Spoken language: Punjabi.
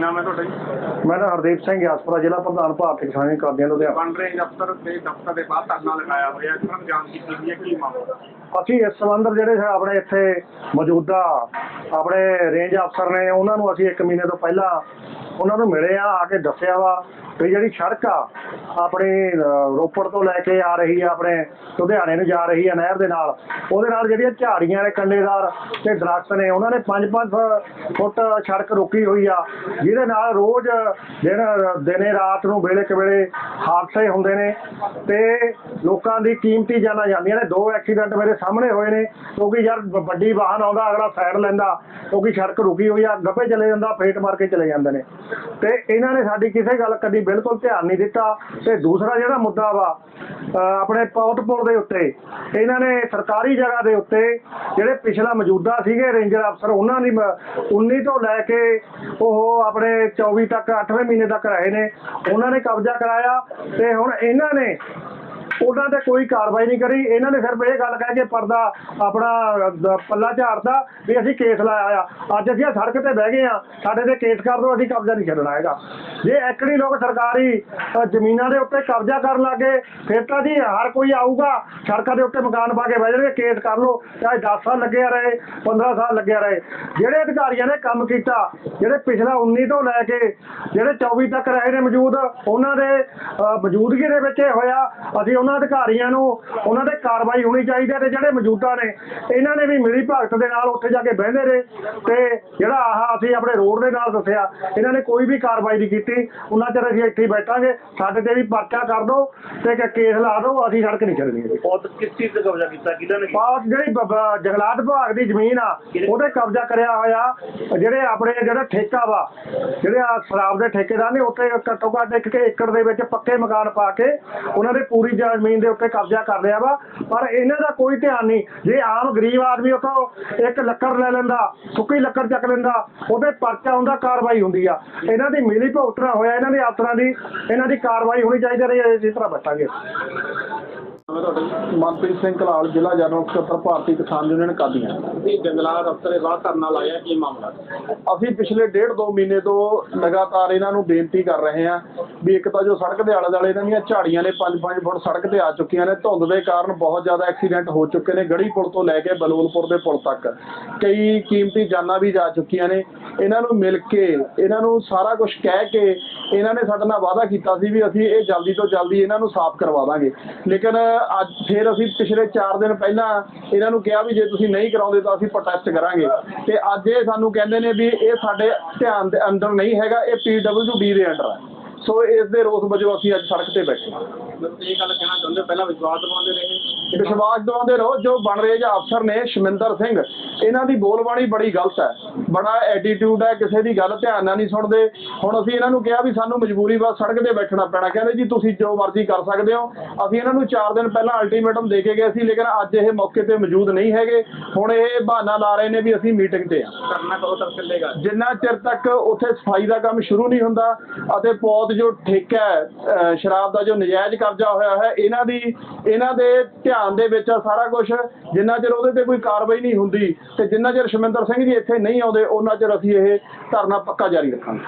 ਨਾਮ ਹੈ ਤੁਹਾਡਾ ਜੀ? ਮੈਂ ਨਾ ਹਰਦੀਪ ਸਿੰਘ ਗਿਆਸਪੁਰਾ ਜ਼ਿਲ੍ਹਾ ਪ੍ਰਧਾਨ ਭਾਰਤੀ ਕਿਸਾਨ ਕਾਦੀਆਂ ਲੁਧਿਆਣਾ। ਬਣ ਰਹੇ ਦਫ਼ਤਰ ਦੇ ਦਫ਼ਤਰ ਦੇ ਬਾਹਰ ਧਰਨਾ ਲਗਾਇਆ ਹੋਇਆ ਤਰ੍ਹਾਂ ਜਾਣ ਕੀਤੀ ਗਈ ਹੈ ਕੀ ਮਾਮਲਾ ਅਸੀਂ ਇਸ ਸੰਬੰਧ ਜਿਹੜੇ ਹੈ ਆਪਣੇ ਇੱਥੇ ਮੌਜੂਦਾ ਆਪਣੇ ਰੇਂਜ ਅਫਸਰ ਨੇ ਉਹਨਾਂ ਨੂੰ ਅਸੀਂ 1 ਮਹੀਨੇ ਤੋਂ ਪਹਿਲਾਂ ਉਹਨਾਂ ਨੂੰ ਮਿਲੇ ਆ ਆ ਕੇ ਦੱਸਿਆ ਵਾ। ਵੀ ਜਿਹੜੀ ਸੜਕ ਆ, ਆਪਣੇ ਰੋਪੜ ਤੋਂ ਲੈ ਕੇ ਆ ਰਹੀ ਆ, ਆਪਣੇ ਲੁਧਿਆਣੇ ਨੂੰ ਜਾ ਰਹੀ ਆ ਨਹਿਰ ਦੇ ਨਾਲ, ਉਹਦੇ ਨਾਲ ਜਿਹੜੀਆਂ ਝਾੜੀਆਂ ਨੇ ਕੰਡੇਦਾਰ ਤੇ ਦਰਖਤ ਨੇ, ਉਹਨਾਂ ਨੇ 5-5 ਫੁੱਟ ਸੜਕ ਰੁਕੀ ਹੋਈ ਆ, ਜਿਹਦੇ ਨਾਲ ਰੋਜ਼ ਦਿਨ, ਦਿਨੇ ਰਾਤ ਨੂੰ ਵੇਲੇ ਕਵੇਲੇ ਹਾਦਸੇ ਹੁੰਦੇ ਨੇ ਤੇ ਲੋਕਾਂ ਦੀ ਕੀਮਤੀ ਜਾਨਾਂ ਜਾਂਦੀਆਂ ਨੇ। ਦੋ ਐਕਸੀਡੈਂਟ ਮੇਰੇ ਸਾਹਮਣੇ ਹੋਏ ਨੇ, ਕਿਉਂਕਿ ਯਾਰ ਵੱਡੀ ਵਾਹਨ ਆਉਂਦਾ, ਅਗਲਾ ਸਾਈਡ ਲੈਂਦਾ, ਕਿਉਂਕਿ ਸੜਕ ਰੁਕੀ ਹੋਈ ਆ ਗੱਭੇ ਚਲੇ ਜਾਂਦਾ, ਫੇਟ ਮਾਰ ਕੇ ਚਲੇ ਜਾਂਦੇ ਨੇ। ਤੇ ਇਹਨਾਂ ਨੇ ਸਾਡੀ ਕਿਸੇ ਗੱਲ ਕਦੀ ਬਿਲਕੁਲ ਧਿਆਨ ਨਹੀਂ ਦਿੱਤਾ ਤੇ ਦੂਸਰਾ ਜਿਹੜਾ ਮੁੱਦਾ ਵਾ ਆਪਣੇ ਪੌਟ ਦੇ ਉੱਤੇ, ਇਹਨਾਂ ਨੇ ਸਰਕਾਰੀ ਜਗ੍ਹਾ ਦੇ ਉੱਤੇ ਜਿਹੜੇ ਪਿਛਲਾ ਮੌਜੂਦਾ ਸੀਗੇ ਰੇਂਜਰ ਅਫਸਰ, ਉਹਨਾਂ ਦੀ 19 ਤੋਂ ਲੈ ਕੇ ਉਹ ਆਪਣੇ 24 ਤੱਕ 8ਵੇਂ ਮਹੀਨੇ ਤੱਕ ਰਹੇ ਨੇ। ਉਹਨਾਂ ਨੇ ਕਬਜ਼ਾ ਕਰਾਇਆ ਤੇ ਹੁਣ ਇਹਨਾਂ ਨੇ ਉਹਨਾਂ ਤੇ ਕੋਈ ਕਾਰਵਾਈ ਨਹੀਂ ਕਰੀ। ਇਹਨਾਂ ਨੇ ਸਿਰਫ ਇਹ ਗੱਲ ਕਹਿ ਕੇ ਪਰਦਾ ਆਪਣਾ ਦ- ਪੱਲਾ ਝਾੜਦਾ ਵੀ ਅਸੀਂ ਕੇਸ ਲਾਇਆ ਆ। ਅੱਜ ਅਸੀਂ ਸੜਕ ਤੇ ਬਹਿ ਗਏ ਆ, ਸਾਡੇ ਤੇ ਕੇਸ ਕਰ ਦਿਓ, ਅਸੀਂ ਕਬਜ਼ਾ ਨਹੀਂ ਛੱਡਣਾ ਹੈਗਾ। ਜੇ ਐਕੜੀ ਲੋਕ ਸਰਕਾਰੀ ਅ, ਜ਼ਮੀਨਾਂ ਦੇ ਉੱਤੇ ਕਬਜ਼ਾ ਕਰਨ ਲੱਗੇ ਫਿਰ ਤਾਂ ਜੀ ਹਰ ਕੋਈ ਆਊਗਾ ਸੜਕਾਂ ਦੇ ਉੱਤੇ ਮਕਾਨ ਪਾ ਕੇ ਬਹਿ ਜਾਣਗੇ ਕੇਸ ਕਰ ਲਓ ਚਾਹੇ 10 ਸਾਲ ਲੱਗਿਆ ਰਹੇ 15 ਸਾਲ ਲੱਗਿਆ ਰਹੇ। ਜਿਹੜੇ ਅਧਿਕਾਰੀਆਂ ਨੇ ਕੰਮ ਕੀਤਾ ਜਿਹੜੇ ਪਿਛਲਾ 19 ਤੋਂ ਲੈ ਕੇ ਜਿਹੜੇ 24 ਤੱਕ ਰਹੇ ਨੇ ਮੌਜੂਦ ਉਹਨਾਂ ਦੇ ਅ, ਮੌਜੂਦਗੀ ਦੇ ਵਿੱਚ ਇਹ ਹੋਇਆ ਅਸੀਂ ਉਹਨਾਂ ਅਧਿਕਾਰੀਆਂ ਨੂੰ ਉਹਨਾਂ ਤੇ ਕਾਰਵਾਈ ਹੋਣੀ ਚਾਹੀਦੀ ਹੈ ਤੇ ਜਿਹੜੇ ਮੌਜੂਦਾ ਨੇ ਇਹਨਾਂ ਨੇ ਵੀ ਮਿਲੀ ਭਗਤ ਦੇ ਨਾਲ ਉੱਥੇ ਜਾ ਕੇ ਬਹਿੰਦੇ ਰਹੇ। ਤੇ ਜਿਹੜਾ ਆਹ ਅਸੀਂ ਆਪਣੇ ਰੋਡ ਦੇ ਨਾਲ ਦੱਸਿਆ ਇਹਨਾਂ ਨੇ ਕੋਈ ਵੀ ਕਾਰਵਾਈ ਨਹੀਂ ਕੀਤੀ। ਉਹਨਾਂ ਚਿਰ ਅਸੀਂ ਇੱਥੇ ਹੀ ਬੈਠਾਂਗੇ ਸਾਡੇ ਤੇ ਵੀ ਪਰਚਾ ਕਰ ਦਿਓ ਤੇ ਕਿ ਕੇਸ ਲਾ ਦਿਓ ਅਸੀਂ ਸੜਕ ਨਹੀਂ ਛੱਡਣੀ ਹੈਗੀ। ਬਹੁਤ ਕਿਸ ਚੀਜ਼ ਤੇ ਕਬਜ਼ਾ ਕੀਤਾ? ਕਿਹਨਾਂ ਨੇ ਪਾਸ ਜਿਹੜੀ ਬ- ਬ- ਜੰਗਲਾਤ ਵਿਭਾਗ ਦੀ ਜ਼ਮੀਨ ਆ ਉਹਦੇ ਕਬਜ਼ਾ ਕਰਿਆ ਹੋਇਆ। ਜਿਹੜੇ ਆਪਣੇ ਜਿਹੜਾ ਠੇਕਾ ਵਾ ਜਿਹੜੇ ਆ ਸ਼ਰਾਬ ਦੇ ਠੇਕੇਦਾਰ ਨੇ ਉੱਥੇ ਘੱਟੋ ਘੱਟ ਇੱਕ ਕਿ ਏਕੜ ਦੇ ਵਿੱਚ ਪੱਕੇ ਮਕਾਨ ਪਾ ਕੇ ਉਹਨਾਂ ਦੇ ਪੂਰੀ ਜ਼ਮੀਨ ਦੇ ਉੱਤੇ ਕਬਜ਼ਾ ਕਰ ਲਿਆ ਵਾ। ਪਰ ਇਹਨਾਂ ਦਾ ਕੋਈ ਧਿਆਨ ਨਹੀਂ। ਜੇ ਆਮ ਗਰੀਬ ਆਦਮੀ ਉੱਥੋਂ ਇੱਕ ਲੱਕੜ ਲੈ ਲੈਂਦਾ ਸੁੱਕੀ ਲੱਕੜ ਚੱਕ ਲੈਂਦਾ ਉਹਦੇ ਪਰਚਾ ਹੁੰਦਾ ਕਾਰਵਾਈ ਹੁੰਦੀ ਆ। ਇਹਨਾਂ ਦੀ ਮਿਲੀ ਭੁਗਤਣਾ ਹੋਇਆ, ਇਹਨਾਂ ਦੇ ਅਫਸਰਾਂ ਦੀ, ਇਹਨਾਂ ਦੀ ਕਾਰਵਾਈ ਹੋਣੀ ਚਾਹੀਦੀ ਹੈ ਇਸੇ ਤਰ੍ਹਾਂ ਬੈਠਾਂਗੇ ਮਨਪ੍ਰੀਤ ਸਿੰਘ ਕਲਾਲ ਜ਼ਿਲ੍ਹਾ ਜਨਰਲ ਸਕੱਤਰ ਭਾਰਤੀ ਕਿਸਾਨ ਯੂਨੀਅਨ ਕਾਦੀਆਂ। ਇਹ ਜੰਗਲਾਤ ਦਫ਼ਤਰ ਦੇ ਬਾਹਰ ਧਰਨਾ ਲਾਇਆ ਕੀ ਮਾਮਲਾ? ਅਸੀਂ ਪਿਛਲੇ ਡੇਢ ਦੋ ਮਹੀਨੇ ਤੋਂ ਲਗਾਤਾਰ ਇਹਨਾਂ ਨੂੰ ਬੇਨਤੀ ਕਰ ਰਹੇ ਹਾਂ ਵੀ ਇੱਕ ਤਾਂ ਜੋ ਸੜਕ ਦੇ ਆਲੇ ਦੁਆਲੇ ਇਹਨਾਂ ਦੀਆਂ ਝਾੜੀਆਂ ਨੇ 5-5 ਫੁੱਟ ਸੜਕ ਤੇ ਆ ਚੁੱਕੀਆਂ ਨੇ ਧੁੰਦ ਦੇ ਕਾਰਨ ਬਹੁਤ ਜ਼ਿਆਦਾ ਐਕਸੀਡੈਂਟ ਹੋ ਚੁੱਕੇ ਨੇ ਗੜੀ ਪੁਲ ਤੋਂ ਲੈ ਕੇ ਬਲੂਲਪੁਰ ਦੇ ਪੁਲ ਤੱਕ। ਕਈ ਕੀਮਤੀ ਜਾਨਾਂ ਵੀ ਜਾ ਚੁੱਕੀਆਂ ਨੇ। ਇਹਨਾਂ ਨੂੰ ਮਿਲ ਕੇ ਇਹਨਾਂ ਨੂੰ ਸਾਰਾ ਕੁਝ ਕਹਿ ਕੇ ਇਹਨਾਂ ਨੇ ਸਾਡੇ ਨਾਲ ਵਾਅਦਾ ਕੀਤਾ ਸੀ ਵੀ ਅਸੀਂ ਇਹ ਜਲਦੀ ਤੋਂ ਜਲਦੀ ਇਹਨਾਂ ਨੂੰ ਸਾਫ਼ ਕਰਵਾ ਦਾਂਗੇ। ਲੇਕਿਨ ਅੱਜ ਫਿਰ ਅਸੀਂ ਪਿਛਲੇ 4 ਦਿਨ ਪਹਿਲਾਂ ਇਹਨਾਂ ਨੂੰ ਕਿਹਾ ਵੀ ਜੇ ਤੁਸੀਂ ਨਹੀਂ ਕਰਾਉਂਦੇ ਤਾਂ ਅਸੀਂ ਪ੍ਰੋਟੈਸਟ ਕਰਾਂਗੇ। ਤੇ ਅੱਜ ਇਹ ਸਾਨੂੰ ਕਹਿੰਦੇ ਨੇ ਵੀ ਇਹ ਸਾਡੇ ਧਿਆਨ ਦੇ ਅੰਦਰ ਨਹੀਂ ਹੈਗਾ, ਇਹ ਪੀਡਬਲਯੂਡੀ ਦੇ ਅੰਡਰ ਹੈ ਸੋ ਇਸ ਦੇ ਰੋਸ ਵਜੋਂ ਅਸੀਂ ਅੱਜ ਸੜਕ ਤੇ ਬੈਠੇ ਹਾਂ। ਮਤਲਬ ਇਹ ਗੱਲ ਕਹਿਣਾ ਚਾਹੁੰਦੇ ਹੋ, ਪਹਿਲਾਂ ਵਿਸ਼ਵਾਸ ਦਿਵਾਉਂਦੇ ਰਹੇ? ਵਿਸ਼ਵਾਸ ਦਿਵਾਉਂਦੇ ਰਹੋ ਜੋ ਬਣ ਰਹੇ ਜਾਂ ਅਫਸਰ ਨੇ ਸ਼ਮਿੰਦਰ ਸਿੰਘ ਇਹਨਾਂ ਦੀ ਬੋਲਬਾਣੀ ਬੜੀ ਗਲਤ ਹੈ। ਬੜਾ ਐਟੀਟਿਊਡ ਹੈ ਕਿਸੇ ਦੀ ਗੱਲ ਧਿਆਨ ਨਾਲ ਨਹੀਂ ਸੁਣਦੇ। ਹੁਣ ਅਸੀਂ ਇਹਨਾਂ ਨੂੰ ਕਿਹਾ ਵੀ ਸਾਨੂੰ ਮਜਬੂਰੀ ਬਸ ਸੜਕ ਤੇ ਬੈਠਣਾ ਪੈਣਾ ਕਹਿੰਦੇ ਜੀ ਤੁਸੀਂ ਜੋ ਮਰਜ਼ੀ ਕਰ ਸਕਦੇ ਹੋ। ਅਸੀਂ ਇਹਨਾਂ ਨੂੰ 4 ਦਿਨ ਪਹਿਲਾਂ ਅਲਟੀਮੇਟਮ ਦੇ ਕੇ ਗਏ ਸੀ ਲੇਕਿਨ ਅੱਜ ਇਹ ਮੌਕੇ ਤੇ ਮੌਜੂਦ ਨਹੀਂ ਹੈਗੇ। ਹੁਣ ਇਹ ਬਹਾਨਾ ਲਾ ਰਹੇ ਨੇ ਵੀ ਅਸੀਂ ਮੀਟਿੰਗ ਤੇ ਆ ਧਰਨਾ ਕਦੋਂ ਤੱਕ ਚੱਲੇਗਾ ਜਿੰਨਾ ਚਿਰ ਤੱਕ ਉੱਥੇ ਸਫ਼ਾਈ ਦਾ ਕੰਮ ਸ਼ੁਰੂ ਨਹੀਂ ਹੁੰਦਾ ਅਤੇ ਪੌਦ ਜੋ ਠੇਕਾ ਸ਼ਰਾਬ ਦਾ ਜੋ ਨਜਾਇਜ਼ ਕਬਜ਼ਾ ਹੋਇਆ ਹੈ। ਇਹਨਾਂ ਦੀ ਇਹਨਾਂ ਦੇ ਧਿਆਨ ਦੇ ਵਿੱਚ ਸਾਰਾ ਕੁਝ ਜਿੰਨਾ ਚਿਰ ਉਹਦੇ ਤੇ ਕੋਈ ਕਾਰਵਾਈ ਨਹੀਂ ਹੁੰਦੀ ਤੇ ਜਿੰਨਾ ਚਿਰ ਸ਼ਮਿੰਦਰ ਸਿੰਘ ਜੀ ਇੱਥੇ ਨਹੀਂ ਆਉਂਦੇ ਉਹਨਾਂ ਚਿਰ ਅਸੀਂ ਇਹ ਧਰਨਾ ਪੱਕਾ ਜਾਰੀ ਰੱਖਾਂਗੇ।